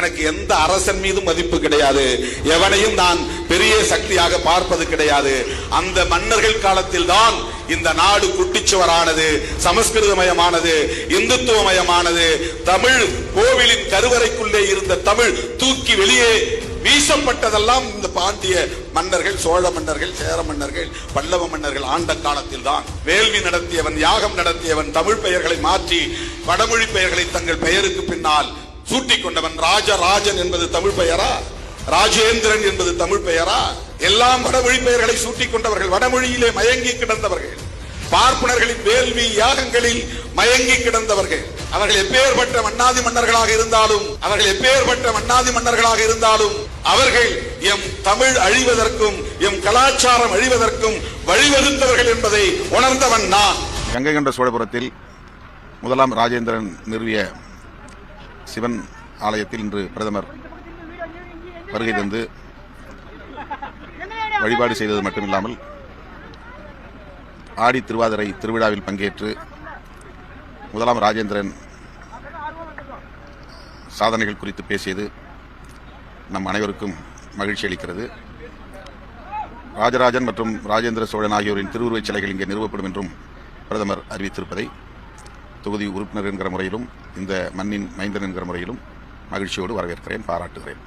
எனக்கு எந்த அரசன் மீதும் மதிப்பு கிடையாது. எவனையும் நான் பெரிய சக்தியாக பார்ப்பது கிடையாது. அந்த மன்னர்கள் காலத்தில் தான் இந்த நாடு குட்டிச்சுவரானது சமஸ்கிருதமயமானது இந்துத்துவமயமானது. தமிழ் கோவிலின் கருவறைக்குள்ளே இருந்த தமிழ் தூக்கி வெளியே வீசப்பட்டதெல்லாம் இந்த பாண்டிய மன்னர்கள் சோழ மன்னர்கள் சேர மன்னர்கள் பல்லவ மன்னர்கள் ஆண்ட காலத்தில் தான் வேள்வி நடத்தியவன் யாகம் நடத்தியவன் தமிழ் பெயர்களை மாற்றி வடமொழி பெயர்களை தங்கள் பெயருக்கு பின்னால் சூட்டிக் கொண்டவன் ராஜராஜன் என்பது தமிழ் பெயரா? ராஜேந்திரன் என்பது தமிழ் பெயரா? எல்லாம் வடமொழி பெயர்களை சூட்டிக் கொண்டவர்கள் வடமொழியிலே மயங்கி கிடந்தவர்கள். பார்ப்பனர்களின் வேள்வி யாகங்களில் மயங்கி கிடந்தவர்கள். அவர்கள் எப்பேற்பட்ட மன்னாதி மன்னர்களாக இருந்தாலும் அவர்கள் எப்பேற்பட்ட மன்னாதி மன்னர்களாக இருந்தாலும் அவர்கள் எம் தமிழ் அழிவதற்கும் எம் கலாச்சாரம் அழிவதற்கும் வழிவகுத்தவர்கள் என்பதை உணர்ந்தவன் நான். கங்கை கொண்ட சோழபுரத்தில் முதலாம் ராஜேந்திரன் நிறுவிய சிவன் ஆலயத்தில் இன்று பிரதமர் வருகை தந்து வழிபாடு செய்தது மட்டுமில்லாமல் ஆடி திருவாதிரை திருவிழாவில் பங்கேற்று முதலாம் ராஜேந்திரன் சாதனைகள் குறித்து பேசியது நம் அனைவருக்கும் மகிழ்ச்சி அளிக்கிறது. ராஜராஜன் மற்றும் ராஜேந்திர சோழன் ஆகியோரின் திருவுருவச் சிலைகள் இங்கே நிறுவப்படும் என்றும் பிரதமர் அறிவித்திருப்பதை தொகுதி உறுப்பினர் என்கிற முறையிலும் இந்த மண்ணின் மைந்தன் என்கிற முறையிலும் மகிழ்ச்சியோடு வரவேற்கிறேன் பாராட்டுகிறேன்.